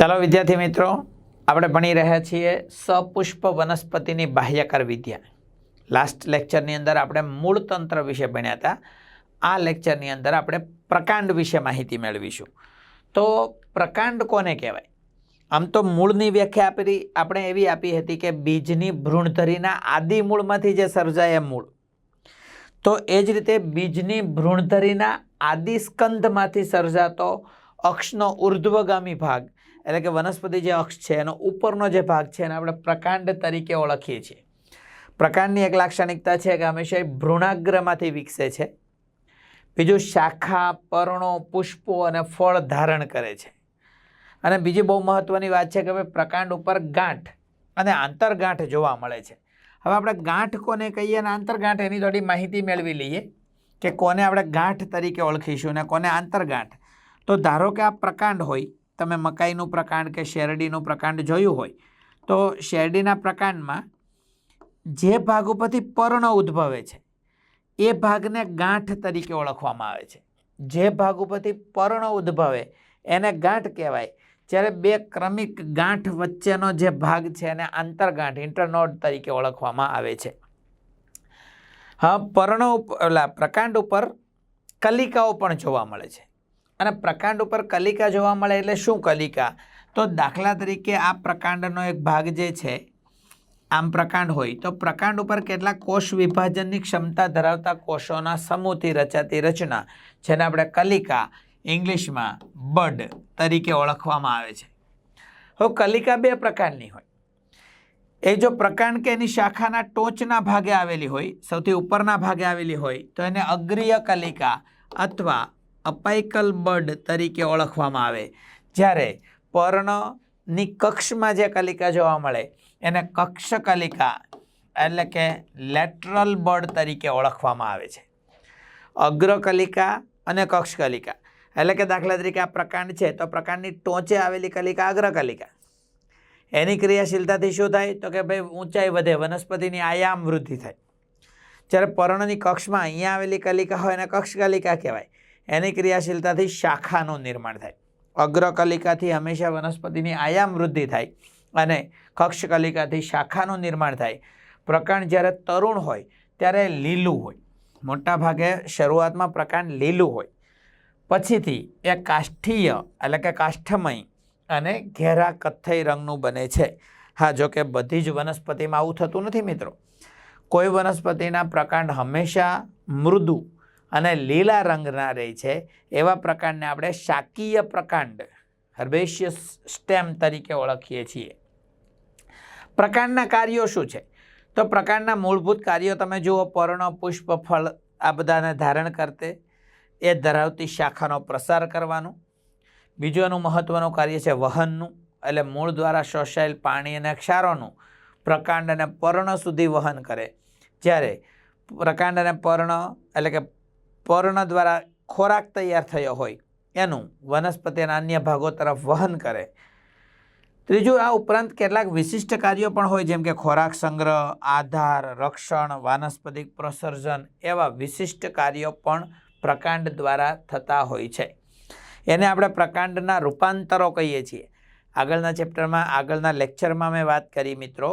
ચાલો વિદ્યાર્થી મિત્રો, આપણે ભણી રહ્યા છીએ સપુષ્પ વનસ્પતિની બાહ્યકર વિદ્યા. લાસ્ટ લેક્ચરની અંદર આપણે મૂળ તંત્ર વિશે ભણ્યા હતા. આ લેક્ચરની અંદર આપણે પ્રકાંડ વિશે માહિતી મેળવીશું. તો પ્રકાંડ કોને કહેવાય? આમ તો મૂળની વ્યાખ્યા આપી આપણે એવી આપી હતી કે બીજની ભ્રૂણધરીના આદિ મૂળમાંથી જે સર્જાય મૂળ. તો એ જ રીતે બીજની ભ્રૂણધરીના આદિ સ્કંધમાંથી સર્જાતો અક્ષનો ઉર્ધ્વગામી ભાગ એટલે કે વનસ્પતિ જે અક્ષ છે, એનો ઉપરનો જે ભાગ છે, એને આપણે પ્રકાંડ તરીકે ઓળખીએ છીએ. પ્રકાંડની એક લાક્ષણિકતા છે કે હંમેશા એ ભ્રૂણાગ્રમાંથી વિકસે છે. બીજું શાખા, પર્ણો, પુષ્પો અને ફળ ધારણ કરે છે. અને બીજી બહુ મહત્ત્વની વાત છે કે ભાઈ પ્રકાંડ ઉપર ગાંઠ અને આંતરગાંઠ જોવા મળે છે. હવે આપણે ગાંઠ કોને કહીએ અને આંતરગાંઠ એની થોડી માહિતી મેળવી લઈએ કે કોને આપણે ગાંઠ તરીકે ઓળખીશું અને કોને આંતરગાંઠ. તો ધારો કે આ પ્રકાંડ હોય તમે મકાઈનું પ્રકાંડ કે શેરડીનું પ્રકાંડ જોયું હોય, તો શેરડીના પ્રકાંડમાં જે ભાગ ઉપરથી પર્ણ ઉદ્ભવે છે, એ ભાગને ગાંઠ તરીકે ઓળખવામાં આવે છે. જે ભાગ ઉપરથી પર્ણ ઉદ્ભવે, એને ગાંઠ કહેવાય. જ્યારે બે ક્રમિક ગાંઠ વચ્ચેનો જે ભાગ છે, એને આંતરગાંઠ, ઇન્ટરનોડ તરીકે ઓળખવામાં આવે છે. હા, પર્ણો ઉપ- પ્રકાંડ ઉપર કલિકાઓ પણ જોવા મળે છે. અને પ્રકાંડ ઉપર કલિકા જોવા મળે એટલે શું કલિકા? તો દાખલા તરીકે આ પ્રકાંડનો એક ભાગ જે છે, આમ પ્રકાંડ હોય, તો પ્રકાંડ ઉપર કેટલાક કોષ વિભાજનની ક્ષમતા ધરાવતા કોષોના સમૂહથી રચાતી રચના, જેને આપણે કલિકા ઇંગ્લિશમાં બડ તરીકે ઓળખવામાં આવે છે. હવે કલિકા બે પ્રકારની હોય. એ જો પ્રકાંડ કે એની શાખાના ટોચના ભાગે આવેલી હોય, સૌથી ઉપરના ભાગે આવેલી હોય, તો એને અગ્રીય કલિકા અથવા અપાઇકલ બડ તરીકે ઓળખવામાં આવે. જ્યારે પર્ણની કક્ષમાં જે કલિકા જોવા મળે, એને કક્ષ કલિકા એટલે કે લેટરલ બડ તરીકે ઓળખવામાં આવે છે. અગ્રકલિકા અને કક્ષકલિકા. એટલે કે દાખલા તરીકે આ પ્રકાંડ છે, તો પ્રકાંડની ટોચે આવેલી કલિકા અગ્રકલિકા. એની ક્રિયાશીલતાથી શું થાય? તો કે ભાઈ ઊંચાઈ વધે, વનસ્પતિની આયામ વૃદ્ધિ થાય. જ્યારે પર્ણની કક્ષમાં અહીંયા આવેલી કલિકા હોય એને કક્ષ કલિકા કહેવાય. એની ક્રિયાશીલતાથી શાખાનું નિર્માણ થાય. અગ્રકલિકાથી હંમેશા વનસ્પતિની આયામ વૃદ્ધિ થાય અને કક્ષકલિકાથી શાખાનું નિર્માણ થાય. પ્રકાંડ જ્યારે તરુણ હોય, ત્યારે લીલું હોય. મોટાભાગે શરૂઆતમાં પ્રકાંડ લીલું હોય. પછીથી એ કાષ્ઠીય એટલે કે કાષ્ઠમય અને ઘેરા કથ્થઈ રંગનું બને છે. હા, જો કે બધી જ વનસ્પતિમાં આવું થતું નથી, મિત્રો. કોઈ વનસ્પતિના પ્રકાંડ હંમેશા મૃદુ અને લીલા રંગના રહે છે. એવા પ્રકાંડને આપણે શાકીય પ્રકાંડ, હર્બેશિયસ સ્ટેમ તરીકે ઓળખીએ છીએ. પ્રકાંડના કાર્યો શું છે? તો પ્રકાંડના મૂળભૂત કાર્યો તમે જુઓ, પર્ણ, પુષ્પ, ફળ, આ બધાને ધારણ કરતે એ ધરાવતી શાખાનો પ્રસાર કરવાનું. બીજું એનું મહત્ત્વનું કાર્ય છે વહનનું, એટલે મૂળ દ્વારા શોષાયેલ પાણી અને ક્ષારોનું પ્રકાંડ અને પર્ણ સુધી વહન કરે. જ્યારે પ્રકાંડ અને પર્ણ, એટલે કે પર્ણ દ્વારા ખોરાક તૈયાર થયો હોય, એનું વનસ્પતિના અન્ય ભાગો તરફ વહન કરે. ત્રીજું, આ ઉપરાંત કેટલાક વિશિષ્ટ કાર્યો પણ હોય, જેમ કે ખોરાક સંગ્રહ, આધાર, રક્ષણ, વાનસ્પતિક પ્રસર્જન એવા વિશિષ્ટ કાર્યો પણ પ્રકાંડ દ્વારા થતા હોય છે. એને આપણે પ્રકાંડના રૂપાંતરો કહીએ છીએ. આગળના ચેપ્ટરમાં, આગળના લેક્ચરમાં મેં વાત કરી, મિત્રો,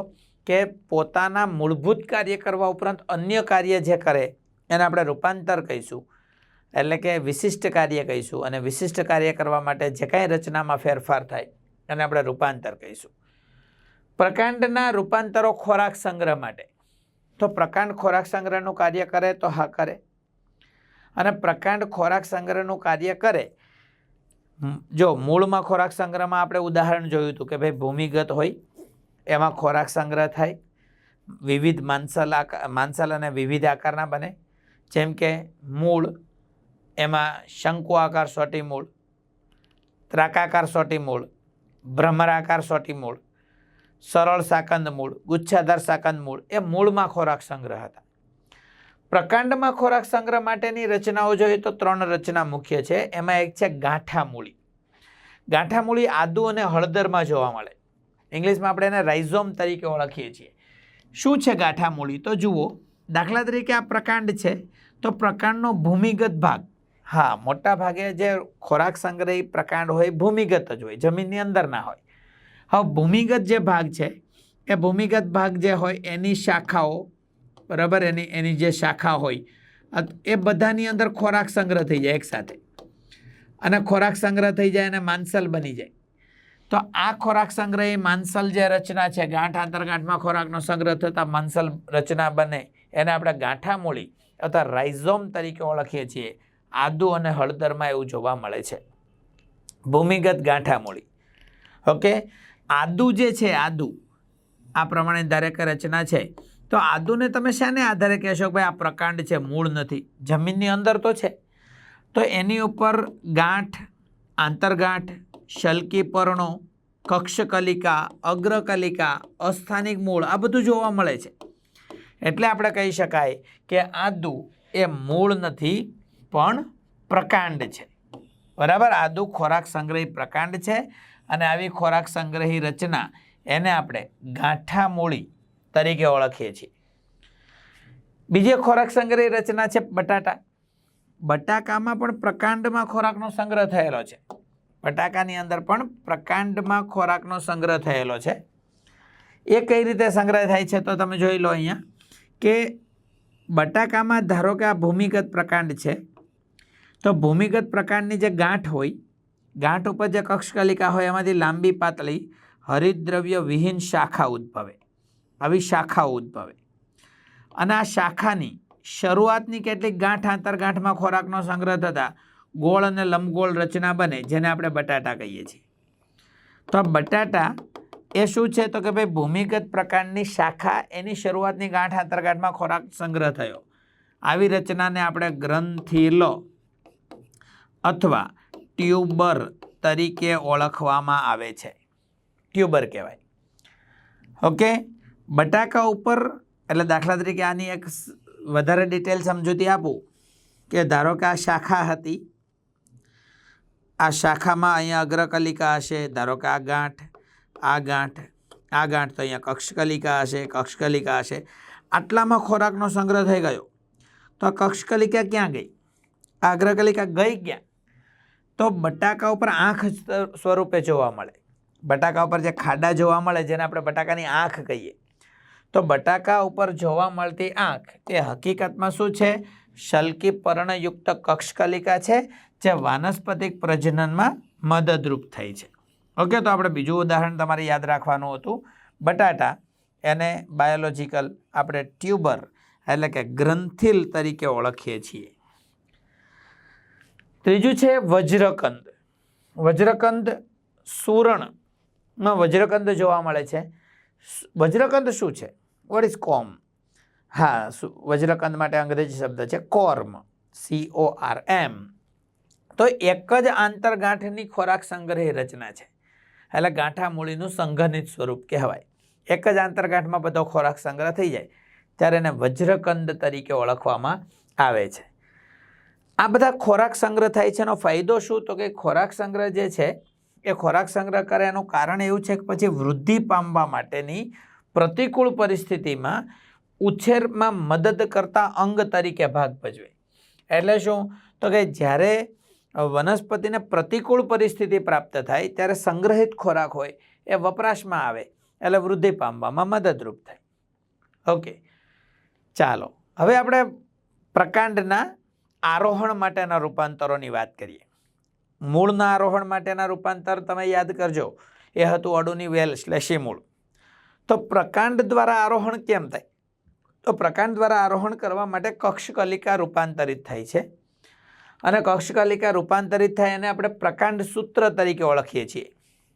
કે પોતાના મૂળભૂત કાર્ય કરવા ઉપરાંત અન્ય કાર્ય જે કરે એને આપણે રૂપાંતર કહીશું. એટલે કે વિશિષ્ટ કાર્ય કહીશું અને વિશિષ્ટ કાર્ય કરવા માટે જે કાંઈ રચનામાં ફેરફાર થાય, એને આપણે રૂપાંતર કહીશું. પ્રકાંડના રૂપાંતરો ખોરાક સંગ્રહ માટે. તો પ્રકાંડ ખોરાક સંગ્રહનું કાર્ય કરે તો હા કરે. અને પ્રકાંડ ખોરાક સંગ્રહનું કાર્ય કરે. જો મૂળમાં ખોરાક સંગ્રહમાં આપણે ઉદાહરણ જોયું હતું કે ભાઈ ભૂમિગત હોય, એમાં ખોરાક સંગ્રહ થાય, વિવિધ માંસલ આકાર માંસલ અને વિવિધ આકારના બને. જેમ કે મૂળ, એમાં શંકુ આકાર સોટી મૂળ, ત્રાકાકાર સોટી મૂળ, ભ્રમરાકાર સોટી મૂળ, સરળ સાકંદ મૂળ, ગુચ્છાધાર સાકંદ મૂળ, એ મૂળમાં ખોરાક સંગ્રહ હતા. પ્રકાંડમાં ખોરાક સંગ્રહ માટેની રચનાઓ જોઈએ તો ત્રણ રચના મુખ્ય છે. એમાં એક છે ગાંઠામૂળી. ગાંઠામૂળી આદુ અને હળદરમાં જોવા મળે. ઇંગ્લિશમાં આપણે એને રાઇઝોમ તરીકે ઓળખીએ છીએ. શું છે ગાંઠામૂળી? તો જુઓ દાખલા તરીકે આ પ્રકાંડ છે, તો પ્રકાંડનો ભૂમિગત ભાગ. હા, મોટા ભાગે જે ખોરાક સંગ્રહી પ્રકાંડ હોય ભૂમિગત જ હોય, જમીનની અંદર ના હોય. હવે ભૂમિગત જે ભાગ છે, એ ભૂમિગત ભાગ જે હોય એની શાખાઓ, બરાબર? એની એની જે શાખા હોય એ બધાની અંદર ખોરાક સંગ્રહ થઈ જાય એકસાથે અને ખોરાક સંગ્રહ થઈ જાય અને માંસલ બની જાય. તો આ ખોરાક સંગ્રહ એ માંસલ જે રચના છે, ગાંઠ આંતરગાંઠમાં ખોરાકનો સંગ્રહ થતાં માંસલ રચના બને. એને આપણે ગાંઠામૂળી અથવા રાઇઝોમ તરીકે ઓળખીએ છીએ. આદુ અને હળદરમાં એવું જોવા મળે છે. ભૂમિગત ગાંઠામૂળી ઓકે? આદુ જે છે, આદુ, આ પ્રમાણે દરેક રચના છે. તો આદુને તમે શાને આધારે કહેશો ભાઈ આ પ્રકાંડ છે, મૂળ નથી. જમીનની અંદર તો છે. તો એની ઉપર ગાંઠ, આંતરગાંઠ, શલ્કી પર્ણો, કક્ષકલિકા, અગ્રકલિકા, અસ્થાનિક મૂળ, આ બધું જોવા મળે છે. એટલે આપણે કહી શકાય કે આદુ એ મૂળ નથી, પણ પ્રકાંડ છે. બરાબર? આદુ ખોરાક સંગ્રહી પ્રકાંડ છે અને આવી ખોરાક સંગ્રહી રચના એને આપણે ગાંઠા મૂળી તરીકે ઓળખીએ છીએ. બીજી ખોરાક સંગ્રહી રચના છે બટાટા બટાકામાં પણ પ્રકાંડમાં ખોરાકનો સંગ્રહ થયેલો છે. બટાકાની અંદર પણ પ્રકાંડમાં ખોરાકનો સંગ્રહ થયેલો છે. એ કઈ રીતે સંગ્રહ થાય છે તો તમે જોઈ લો અહીંયા. કે બટાકામાં ધારો કે આ ભૂમિગત પ્રકાંડ છે, તો ભૂમિગત પ્રકાંડની જે ગાંઠ હોય, ગાંઠ ઉપર જે કક્ષકલિકા હોય એમાંથી લાંબી પાતળી હરિદ્રવ્ય વિહીન શાખા ઉદ્ભવે. આવી શાખાઓ ઉદ્ભવે. અને આ શાખાની શરૂઆતની કેટલીક ગાંઠ, આંતરગાંઠમાં ખોરાકનો સંગ્રહ થતાં ગોળ અને લંબગોળ રચના બને, જેને આપણે બટાટા કહીએ છીએ. તો આ બટાટા એ શું છે? તો કે ભાઈ ભૂમિગત પ્રકારની શાખા એની શરૂઆતની ગાંઠ આંતરગાંઠમાં ખોરાક સંગ્રહ થયો. આવી રચનાને આપણે ગ્રંથિલો અથવા ટ્યુબર તરીકે ઓળખવામાં આવે છે. ટ્યુબર કહેવાય. ઓકે? બટાકા ઉપર, એટલે દાખલા તરીકે આની એક વધારે ડિટેલ સમજૂતી આપું કે ધારો કે આ શાખા હતી, આ શાખામાં અહીંયા અગ્રકલિકા હશે, ધારો કે આ ગાંઠ આ ગાંઠ આ ગાંઠ તો અહીંયા કક્ષકલિકા હશે કક્ષકલિકા હશે. આટલામાં ખોરાકનો સંગ્રહ થઈ ગયો. તો આ કક્ષકલિકા ક્યાં ગઈ? આગ્રકલિકા ગઈ ક્યાં? તો બટાકા ઉપર આંખ સ્વ- સ્વરૂપે જોવા મળે. બટાકા ઉપર જે ખાડા જોવા મળે, જેને આપણે બટાકાની આંખ કહીએ. તો બટાકા ઉપર જોવા મળતી આંખ એ હકીકતમાં શું છે? શલ્કી પર્ણયુક્ત કક્ષકલિકા છે, જે વાનસ્પતિક પ્રજનનમાં મદદરૂપ થઈ છે. ઓકે, તો આપણે બીજું ઉદાહરણ તમારે યાદ રાખવાનું હતું. બટાટા એને બાયોલોજીકલ આપણે ટ્યુબર એટલે કે ગ્રંથિલ તરીકે ઓળખીએ છીએ. ત્રીજું છે વજ્રકંદ. વજ્રકંદ સુરણમાં વજ્રકંદ જોવા મળે છે. વજ્રકંદ શું છે? વોટ ઇઝ કોમ હા વજ્રકંદ માટે અંગ્રેજી શબ્દ છે કોર્મ. સી ઓ આર એમ તો એક જ આંતરગાંઠની ખોરાક સંગ્રહી રચના છે. એટલે ગાંઠા મૂળીનું સંઘનિત સ્વરૂપ કહેવાય. એક જ આંતરગાંઠમાં બધો ખોરાક સંગ્રહ થઈ જાય, ત્યારે એને વજ્રકંદ તરીકે ઓળખવામાં આવે છે. આ બધા ખોરાક સંગ્રહ થાય છે, એનો ફાયદો શું? તો કે ખોરાક સંગ્રહ જે છે, એ ખોરાક સંગ્રહ કરે એનું કારણ એવું છે કે પછી વૃદ્ધિ પામવા માટેની પ્રતિકૂળ પરિસ્થિતિમાં ઉછેરમાં મદદ કરતા અંગ તરીકે ભાગ ભજવે. એટલે શું? તો કે જ્યારે વનસ્પતિને પ્રતિકૂળ પરિસ્થિતિ પ્રાપ્ત થાય ત્યારે સંગ્રહિત ખોરાક હોય એ વપરાશમાં આવે એટલે વૃદ્ધિ પામવામાં મદદરૂપ થાય. ઓકે, ચાલો. હવે આપણે પ્રકાંડના આરોહણ માટેના રૂપાંતરોની વાત કરીએ. મૂળના આરોહણ માટેના રૂપાંતર તમે યાદ કરજો. એ હતું અડુની વેલ શ્લેષી મૂળ તો પ્રકાંડ દ્વારા આરોહણ કેમ થાય? તો પ્રકાંડ દ્વારા આરોહણ કરવા માટે કક્ષકલિકા રૂપાંતરિત થાય છે. અને કક્ષકલિકા રૂપાંતરિત થાય એને આપણે પ્રકાંડ સૂત્ર તરીકે ઓળખીએ છીએ.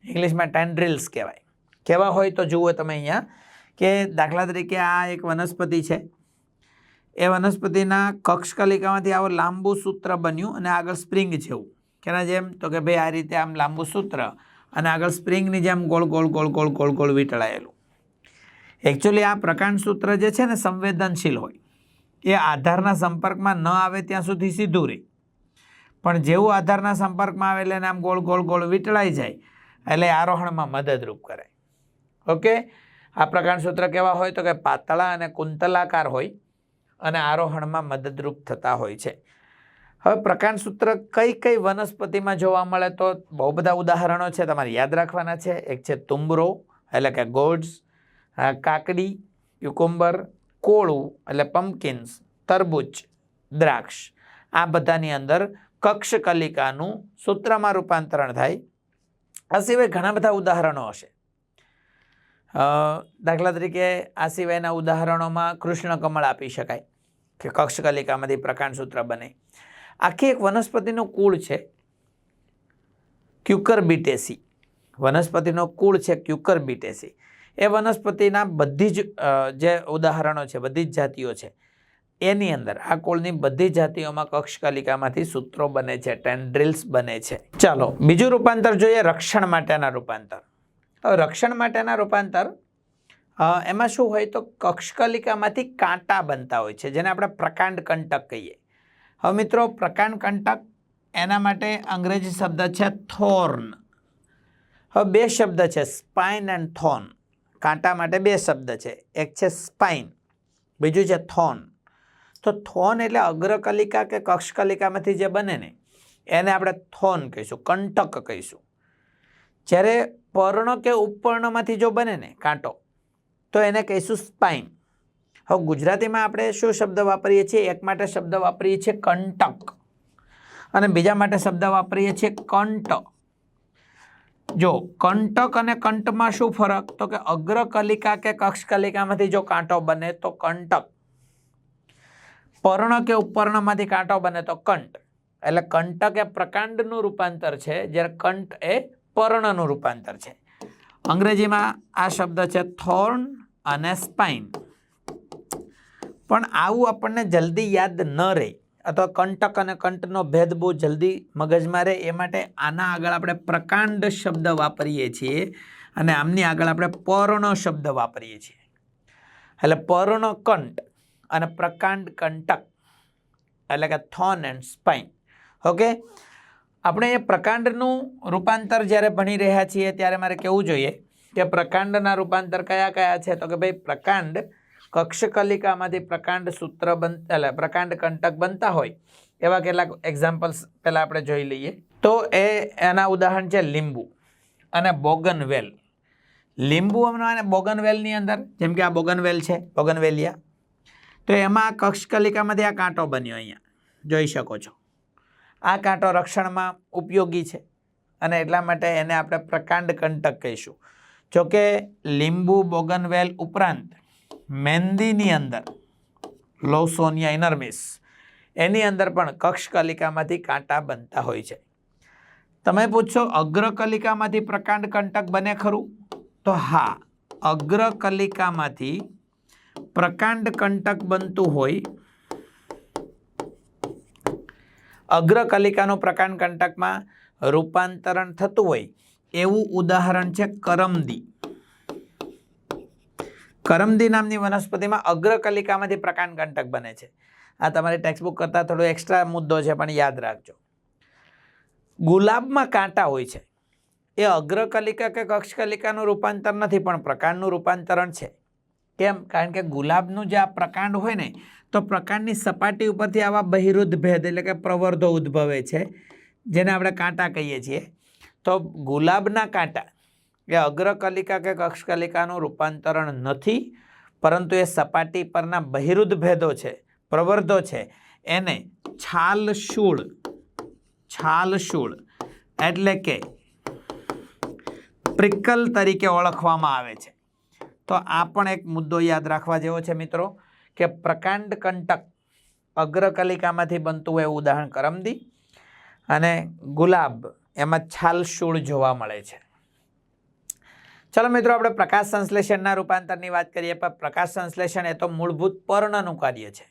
ઇંગ્લિશમાં ટેન્ડ્રિલ્સ કહેવાય. કેવા હોય તો જુઓ તમે અહીંયા કે દાખલા તરીકે આ એક વનસ્પતિ છે. એ વનસ્પતિના કક્ષકલિકામાંથી આવો લાંબુ સૂત્ર બન્યું અને આગળ સ્પ્રિંગ જેવું. કેના જેમ? તો કે ભાઈ આ રીતે આમ લાંબુ સૂત્ર અને આગળ સ્પ્રિંગની જેમ ગોળ ગોળ ગોળ ગોળ ગોળ ગોળ વીંટળાયેલું. એકચ્યુઅલી આ પ્રકાંડ સૂત્ર જે છે ને સંવેદનશીલ હોય. એ આધારના સંપર્કમાં ન આવે ત્યાં સુધી સીધું રહે પણ જેવું આધારના સંપર્કમાં આવે એટલે એને આમ ગોળ ગોળ ગોળ વીંટળાઈ જાય, એટલે આરોહણમાં મદદરૂપ કરે ઓકે? આ પ્રકાંડ સૂત્ર કેવા હોય તો કે પાતળા અને કુંતલાકાર હોય અને આરોહણમાં મદદરૂપ થતા હોય છે. હવે પ્રકાંડસૂત્ર કઈ કઈ વનસ્પતિમાં જોવા મળે તો બહુ બધા ઉદાહરણો છે, તમારે યાદ રાખવાના છે. એક છે તુંબરો, એટલે કે ગોડ્સ કાકડી ક્યુકુંબર કોળું, એટલે પમ્પકિન્સ, તરબૂચ, દ્રાક્ષ. આ બધાની અંદર કક્ષકલિકાનું સૂત્રમાં રૂપાંતરણ થાય. આ સિવાય ઘણા બધા ઉદાહરણો હશે. દાખલા તરીકે આ સિવાયના ઉદાહરણોમાં કૃષ્ણ કમળ આપી શકાય કે કક્ષકલિકામાંથી પ્રકાંડ સૂત્ર બને. આખી એક વનસ્પતિનું કુળ છે ક્યુકરબિટેસી. વનસ્પતિનો કુળ છે ક્યુકરબિટેસી. એ વનસ્પતિના બધી જ જે ઉદાહરણો છે, બધી જ જાતિઓ છે એની અંદર આ કુળની બધી જાતિઓમાં કક્ષકાલિકામાંથી સૂત્રો બને છે ટેન્ડ્રિલ્સ બને છે. ચાલો, બીજું રૂપાંતર જોઈએ રક્ષણ માટેના રૂપાંતર. હવે રક્ષણ માટેના રૂપાંતર એમાં શું હોય તો કક્ષકલિકામાંથી કાંટા બનતા હોય છે, જેને આપણે પ્રકાંડ કંટક કહીએ. હવે મિત્રો, પ્રકાંડ કંટક એના માટે અંગ્રેજી શબ્દ છે થોર્ન હવે બે શબ્દ છે સ્પાઇન એન્ડ થોન કાંટા માટે બે શબ્દ છે, એક છે સ્પાઇન બીજું છે થોન તો થોન એટલે અગ્રકલિકા કે કક્ષકલિકામાંથી જે બને ને, એને આપણે થોન કહીશું, કંટક કહીશું. જ્યારે પર્ણ કે ઉપપર્ણમાંથી જો બને ને કાંટો, તો એને કહીશું સ્પાઇન હવે ગુજરાતીમાં આપણે શું શબ્દ વાપરીએ છીએ? એક માટે શબ્દ વાપરીએ છીએ કંટક. અને બીજા માટે શબ્દ વાપરીએ છીએ કંટ. જો કંટક અને કંટમાં શું ફરક? તો કે અગ્રકલિકા કે કક્ષકલિકામાંથી જો કાંટો બને તો કંટક. પર્ણ કે ઉપર્ણમાંથી કાંટો બને તો કંટ એટલે કંટક એ પ્રકાંડનું રૂપાંતર છે, જ્યારે કંટ એ પર્ણનું રૂપાંતર છે. અંગ્રેજીમાં આ શબ્દ છે થોર્ન અને સ્પાઇન પણ આવું આપણને જલ્દી યાદ ન રહે, અથવા કંટક અને કંટનો ભેદ બહુ જલ્દી મગજમાં રહે, એ માટે આના આગળ આપણે પ્રકાંડ શબ્દ વાપરીએ છીએ અને આમની આગળ આપણે પર્ણ શબ્દ વાપરીએ છીએ. એટલે પર્ણ કંટ અને પ્રકાંડ કંટક, એટલે કે થોન એન્ડ સ્પાઇન ઓકે આપણે એ પ્રકાંડનું રૂપાંતર જ્યારે ભણી રહ્યા છીએ, ત્યારે મારે કહેવું જોઈએ કે પ્રકાંડના રૂપાંતર કયા કયા છે? તો કે ભાઈ, પ્રકાંડ કક્ષકલિકામાંથી પ્રકાંડ સૂત્ર બન, એટલે પ્રકાંડ કંટક બનતા હોય. એવા કેટલાક એક્ઝામ્પલ્સ પહેલાં આપણે જોઈ લઈએ. તો એ એના ઉદાહરણ છે લીંબુ અને બોગનવેલ. લીંબુ અને બોગનવેલની અંદર, જેમ કે આ બોગનવેલ છે, બોગનવેલિયા. તો એમાં કક્ષકલિકામાંથી આ કાંટો બન્યો અહીંયા. જોઈ શકો છો. આ કાંટો રક્ષણમાં ઉપયોગી છે અને એટલા માટે એને આપણે પ્રકાંડ કંટક કહીશું. જોકે લીંબુ બોગનવેલ ઉપરાંત મહેંદીની અંદર, લોસોનિયા ઇનર્મિસ, એની અંદર પણ કક્ષકલિકામાંથી કાંટા બનતા હોય છે. તમે પૂછશો અગ્રકલિકામાંથી પ્રકાંડ કંટક બને ખરું? તો હા અગ્રકલિકામાંથી પ્રકાંડ કંટક બનતું હોય, અગ્રકલિકાનું પ્રકાંડ કંટકમાં રૂપાંતરણ થતું હોય, એવું ઉદાહરણ છે કરમદી. કરમદી નામની વનસ્પતિમાં અગ્રકલિકામાંથી પ્રકાંડ કંટક બને છે. આ તમારી ટેક્સ્ટબુક કરતાં થોડો એક્સ્ટ્રા મુદ્દો છે, પણ યાદ રાખજો. ગુલાબમાં કાંટા હોય છે. એ અગ્રકલિકા કે કક્ષકલિકાનું રૂપાંતર નથી, પણ પ્રકાંડનું રૂપાંતરણ છે. કેમ? કારણ કે ગુલાબનું જે આ પ્રકાંડ હોય ને, તો પ્રકાંડની સપાટી ઉપરથી આવા બહિરુદ્ધ ભેદ એટલે કે પ્રવર્ધો ઉદ્ભવે છે, જેને આપણે કાંટા કહીએ છીએ. તો ગુલાબના કાંટા એ અગ્રકલિકા કે કક્ષકલિકાનું રૂપાંતરણ નથી, પરંતુ એ સપાટી પરના બહિરુદ્ધ ભેદો છે, પ્રવર્ધો છે. એને છાલશૂળ છાલશૂળ એટલે કે પ્રિકલ તરીકે ઓળખવામાં આવે છે. તો આ પણ એક મુદ્દો યાદ રાખવા જેવો છે મિત્રો, કે પ્રકાંડ કંટક અગ્રકલિકામાંથી બનતું હોય એવું ઉદાહરણ કરમદી અને ગુલાબ એમાં છાલશૂળ જોવા મળે છે. ચલો મિત્રો, આપણે પ્રકાશ સંશ્લેષણના રૂપાંતરની વાત કરીએ, પણ પ્રકાશ સંશ્લેષણ એ તો મૂળભૂત પર્ણનું કાર્ય છે.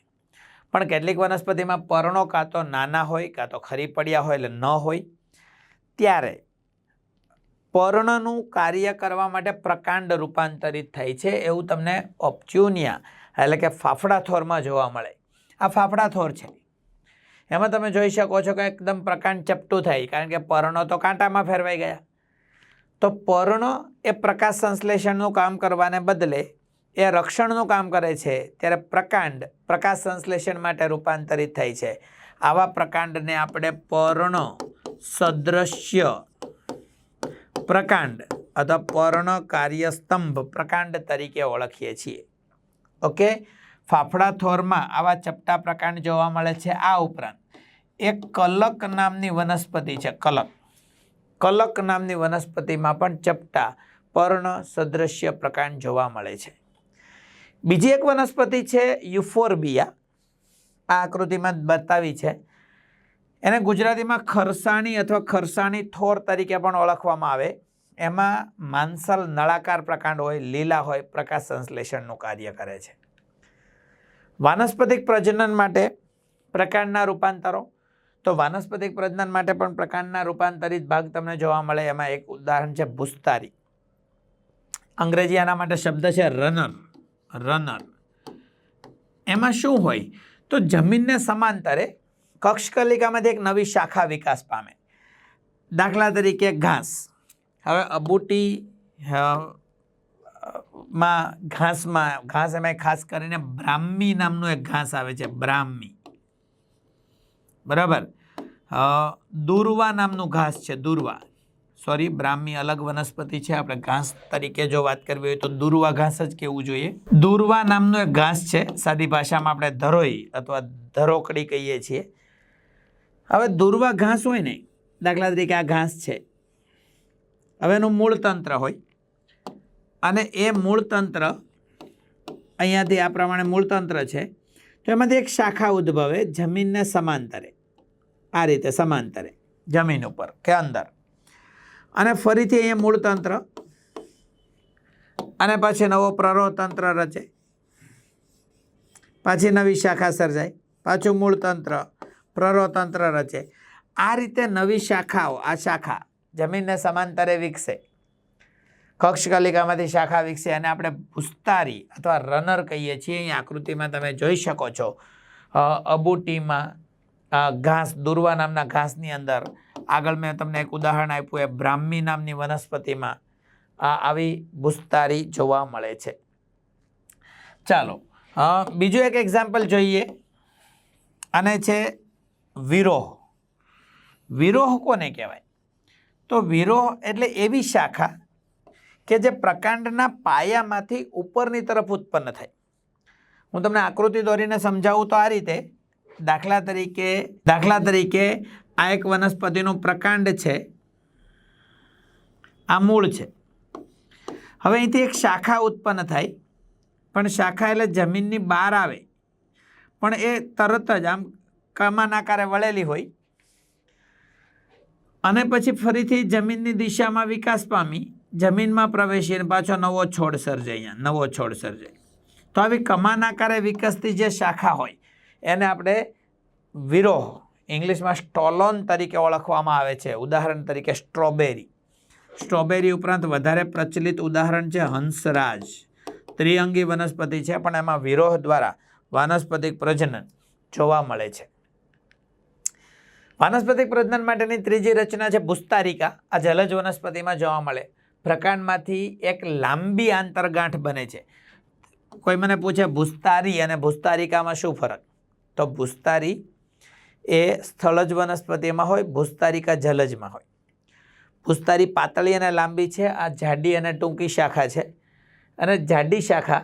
પણ કેટલીક વનસ્પતિમાં પર્ણો કાં તો નાના હોય, કાં તો ખરી પડ્યા હોય, એટલે ન હોય. ત્યારે પર્ણનું કાર્ય કરવા માટે પ્રકાંડ રૂપાંતરિત થાય છે. એવું તમને ઓપ્ચ્યુનિયા, એટલે કે ફાફડા થોરમાં જોવા મળે. આ ફાફડા થોર છે. એમાં તમે જોઈ શકો છો કે એકદમ પ્રકાંડ ચપટું થાય, કારણ કે પર્ણો તો કાંટામાં ફેરવાઈ ગયા. તો પર્ણો એ પ્રકાશ સંશ્લેષણનું કામ કરવાને બદલે એ રક્ષણનું કામ કરે છે, ત્યારે પ્રકાંડ, પ્રકાશ સંશ્લેષણ માટે રૂપાંતરિત થાય છે. આવા પ્રકાંડને આપણે પર્ણ સદૃશ્ય પ્રકાંડ અથવા પર્ણ કાર્યસ્તંભ પ્રકાંડ તરીકે ઓળખીએ છીએ. ઓકે? ફાફડા થોરમાં આવા ચપટા પ્રકાંડ જોવા મળે છે આ ઉપરાંત એક કલક નામની વનસ્પતિ છે, કલક. કલક નામની વનસ્પતિમાં પણ ચપટા, પર્ણ, સદૃશ્ય પ્રકાંડ જોવા મળે છે. બીજી એક વનસ્પતિ છે યુફોર્બિયા. આ આકૃતિમાં બતાવી છે એને ગુજરાતીમાં ખરસાણી અથવા ખરસાણી થોર તરીકે પણ ઓળખવામાં આવે. એમાં માંસલ નળાકાર પ્રકાંડ હોય, લીલા હોય, પ્રકાશ સંશ્લેષણનું કાર્ય કરે છે. વાનસ્પતિક પ્રજનન માટે પ્રકાંડના રૂપાંતરો. તો વાનસ્પતિક પ્રજનન માટે પણ પ્રકાંડના રૂપાંતરિત ભાગ તમને જોવા મળે. એમાં એક ઉદાહરણ છે ભૂસ્તારી. અંગ્રેજી આના માટે શબ્દ છે રનર રનર એમાં શું હોય? તો જમીનને સમાંતરે કક્ષકલિકામાંથી એક નવી શાખા વિકાસ પામે. દાખલા તરીકે ઘાસ. હવે અબૂટી માં ઘાસમાં, ઘાસ એમાં ખાસ કરીને બ્રાહ્મી નામનું એક ઘાસ આવે છે, બ્રાહ્મી. બરાબર? દુર્વા નામનું ઘાસ છે, દુર્વા. સોરી બ્રાહ્મી અલગ વનસ્પતિ છે. આપણે ઘાસ તરીકે જો વાત કરવી હોય તો દુર્વા ઘાસ જ કહેવું જોઈએ. દુર્વા નામનું એક ઘાસ છે, સાદી ભાષામાં આપણે ધરોઈ અથવા ધરોકડી કહીએ છીએ. હવે દુર્વા ઘાસ હોય ને, દાખલા તરીકે આ ઘાસ છે. હવે એનું મૂળ તંત્ર હોય. અને એ મૂળ તંત્ર અહીંયાથી આ પ્રમાણે મૂળ તંત્ર છે. તો એમાંથી એક શાખા ઉદ્ભવે જમીનને સમાંતરે. આ રીતે સમાંતરે, જમીન ઉપર કે અંદર. અને ફરીથી અહીંયા મૂળ તંત્ર. અને પછી નવો પ્રરોતંત્ર રચે. પાછી નવી શાખા સર્જાય. પાછું મૂળ તંત્ર. પ્રરોહ તંત્ર રચે. આ રીતે નવી શાખાઓ, આ શાખા જમીનને સમાંતરે વિકસે. કક્ષકલિકામાંથી શાખા વિકસે અને આપણે ભૂસ્તારી અથવા રનર કહીએ છીએ. અહીં આકૃતિમાં તમે જોઈ શકો છો. અબુટીમાં ઘાસ, દુર્વા નામના ઘાસની અંદર. આગળ મેં તમને એક ઉદાહરણ આપ્યું, એ બ્રાહ્મી નામની વનસ્પતિમાં આ આવી ભૂસ્તારી જોવા મળે છે. ચાલો બીજું એક એક્ઝામ્પલ જોઈએ. અને છે વિરોહ. વિરોહ કોને કહેવાય? તો વિરોહ એટલે એવી શાખા કે જે પ્રકાંડના પાયામાંથી ઉપરની તરફ ઉત્પન્ન થાય. હું તમને આકૃતિ દોરીને સમજાવું તો આ રીતે. દાખલા તરીકે દાખલા તરીકે આ એક વનસ્પતિનું પ્રકાંડ છે. આ મૂળ છે. હવે અહીંથી એક શાખા ઉત્પન્ન થાય. પણ શાખા એટલે જમીનની બહાર આવે. પણ એ તરત જ આમ કમાન આકારે વળેલી હોય. અને પછી ફરીથી જમીનની દિશામાં વિકાસ પામી, જમીનમાં પ્રવેશીને પાછો નવો છોડ સર્જાય અહીંયા, નવો છોડ સર્જાય. તો આવી કમાન આકારે વિકસતી જે શાખા હોય, એને આપણે વિરોહ, ઇંગ્લિશમાં સ્ટોલોન તરીકે ઓળખવામાં આવે છે. ઉદાહરણ તરીકે સ્ટ્રોબેરી. સ્ટ્રોબેરી ઉપરાંત વધારે પ્રચલિત ઉદાહરણ છે હંસરાજ. ત્રિઅંગી વનસ્પતિ છે, પણ એમાં વિરોહ દ્વારા વાનસ્પતિક પ્રજનન જોવા મળે છે. વાનસ્પતિક પ્રજનન માટેની ત્રીજી રચના છે પુસ્તારિકા આ જલજ વનસ્પતિમાં જોવા મળે. પ્રકાંડમાંથી એક લાંબી આંતરગાંઠ બને છે. કોઈ મને પૂછે ભૂસ્તારી અને ભૂસ્તારિકામાં શું ફરક? તો ભૂસ્તારી એ સ્થળજ વનસ્પતિમાં હોય ભૂસ્તારિકા જલજમાં હોય. ભૂસ્તારી પાતળી અને લાંબી છે, આ જાડી અને ટૂંકી શાખા છે. અને જાડી શાખા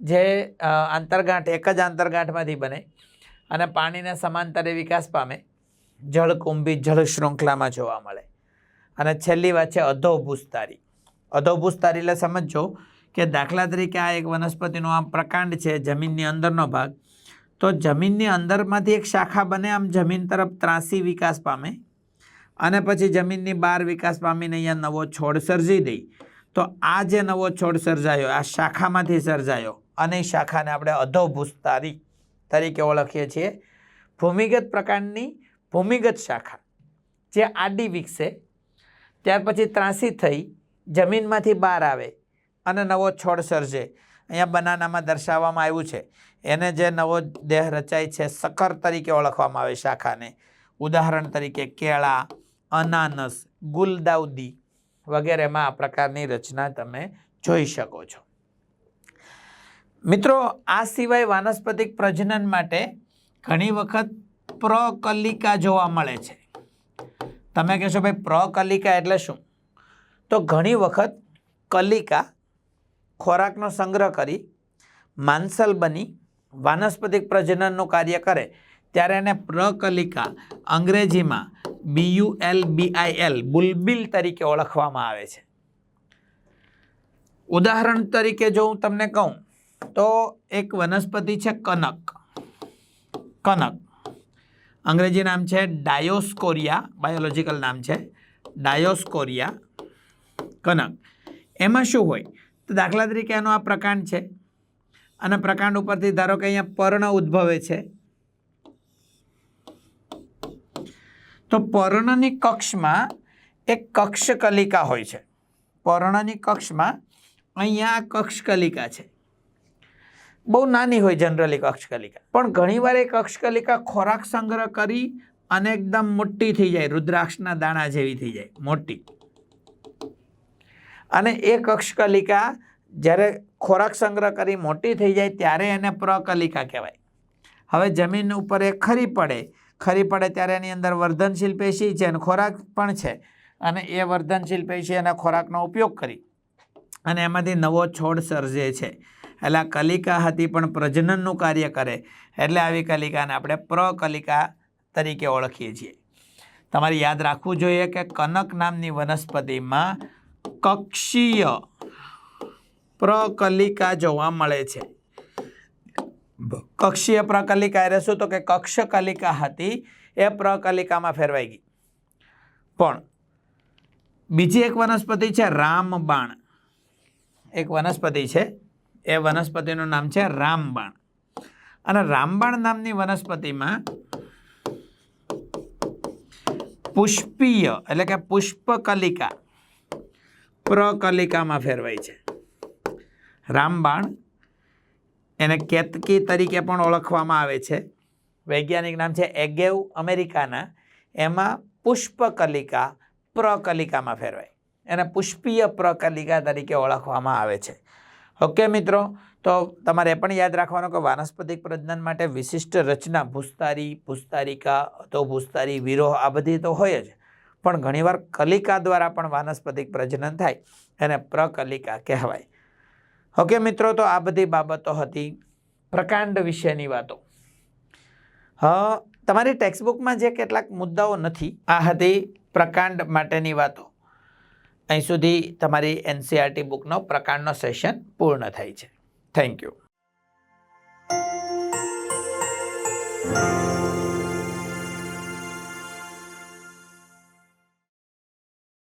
જે આંતરગાંઠ, એક જ આંતરગાંઠમાંથી બને અને પાણીને સમાંતરે વિકાસ પામે. જળકુંભી જળ શૃંખલામાં જોવા મળે. અને છેલ્લી વાત છે અધોભૂસ્તારી અધોભૂસ્તારી એટલે સમજો કે દાખલા તરીકે આ એક વનસ્પતિનો આ પ્રકાંડ છે જમીનની અંદરનો ભાગ. તો જમીનની અંદરમાંથી એક શાખા બને, આમ જમીન તરફ ત્રાસી વિકાસ પામે. અને પછી જમીનની બહાર વિકાસ પામીને અહીંયા નવો છોડ સર્જી દઈ તો આ જે નવો છોડ સર્જાયો, આ શાખામાંથી સર્જાયો, અને એ શાખાને આપણે અધોભૂસ્તારી તરીકે ઓળખીએ છીએ. ભૂમિગત પ્રકારની ભૂમિગત શાખા, જે આડી વિકસે, ત્યાર પછી ત્રાસી થઈ, જમીનમાંથી બહાર આવે અને નવો છોડ સર્જે. અહીંયા બનાનામાં દર્શાવવામાં આવ્યું છે, એને જે નવો દેહ રચાય છે, સકર તરીકે ઓળખવામાં આવે શાખાને. ઉદાહરણ તરીકે કેળા, અનાનસ, ગુલદાઉદી વગેરેમાં આ પ્રકારની રચના તમે જોઈ શકો છો. મિત્રો, આ સિવાય વાનસ્પતિક પ્રજનન માટે ઘણી વખત પ્રકલિકા જોવા મળે છે. તમે કહેશો ભાઈ પ્રકલિકા એટલે શું? તો ઘણી વખત કલિકા ખોરાકનો સંગ્રહ કરી માંસલ બની વાનસ્પતિક પ્રજનનનું કાર્ય કરે ત્યારે એને પ્રકલિકા અંગ્રેજીમાં બીયુએલ બીઆઈએલ બુલબિલ તરીકે ઓળખવામાં આવે છે. ઉદાહરણ તરીકે જો હું તમને કહું, તો એક વનસ્પતિ છે કનક. કનક. અંગ્રેજી નામ છે ડાયોસ્કોરિયા બાયોલોજીકલ નામ છે ડાયોસ્કોરિયા કનક. એમાં શું હોય? તો દાખલા તરીકે એનો આ પ્રકાંડ છે અને પ્રકાંડ ઉપરથી ધારો કે અહીંયા પર્ણ ઉદ્ભવે છે. તો પર્ણની કક્ષમાં એક કક્ષકલિકા હોય છે. પર્ણની કક્ષમાં અહીંયા કક્ષકલિકા છે. બહુ નાની હોય જનરલી કક્ષકલિકા. પણ ઘણીવાર એ કક્ષકલિકા ખોરાક સંગ્રહ કરી અને એકદમ મોટી થઈ જાય, રુદ્રાક્ષના દાણા જેવી થઈ જાય, મોટી. અને એ કક્ષકલિકા જ્યારે ખોરાક સંગ્રહ કરી મોટી થઈ જાય ત્યારે એને પ્રકલિકા કહેવાય. હવે જમીન ઉપર એ ખરી પડે. ખરી પડે ત્યારે એની અંદર વર્ધનશીલ પેશી છે અને ખોરાક પણ છે. અને એ વર્ધનશીલ પેશી અને ખોરાકનો ઉપયોગ કરી. અને એમાંથી નવો છોડ સર્જે છે. એટલે આ કલિકા હતી પણ પ્રજનનનું કાર્ય કરે. એટલે આવી કલિકાને આપણે પ્રકલિકા તરીકે ઓળખીએ છીએ. તમારે યાદ રાખવું જોઈએ કે કનક નામની વનસ્પતિમાં કક્ષીય પ્રકલિકા જોવા મળે છે. કક્ષીય પ્રકલિકા એટલે શું? તો કે કક્ષકલિકા હતી, એ પ્રકલિકામાં ફેરવાઈ ગઈ. પણ બીજી એક વનસ્પતિ છે રામબાણ. એક વનસ્પતિ છે એ વનસ્પતિનું નામ છે રામબાણ. અને રામબાણ નામની વનસ્પતિમાં પુષ્પીય એટલે કે પુષ્પકલિકા પ્રકલિકામાં ફેરવાય છે. રામબાણ એને કેતકી તરીકે પણ ઓળખવામાં આવે છે. વૈજ્ઞાનિક નામ છે એગેવ અમેરિકાના. એમાં પુષ્પકલિકા પ્રકલિકામાં ફેરવાય. એને પુષ્પીય પ્રકલિકા તરીકે ઓળખવામાં આવે છે. ઓકે, મિત્રો. તો તમારે પણ યાદ રાખવાનું કે વાનસ્પતિક પ્રજનન માટે વિશિષ્ટ રચના ભૂસ્તારી, ભૂસ્તારિકા તો ભૂસ્તારી, વિરોહ આ બધી તો હોય જ. પણ ઘણીવાર કલિકા દ્વારા પણ વાનસ્પતિક પ્રજનન થાય એને પ્રકલિકા કહેવાય. ઓકે, મિત્રો, તો આ બધી બાબતો હતી પ્રકાંડ વિશેની વાતો. તમારી ટેક્સ્ટબુકમાં જે કેટલાક મુદ્દાઓ નથી, આ હતી પ્રકાંડ માટેની વાતો. અહીં સુધી તમારી એનસીઆરટી બુકનો પ્રકારનો સેશન પૂર્ણ થાય છે. Thank you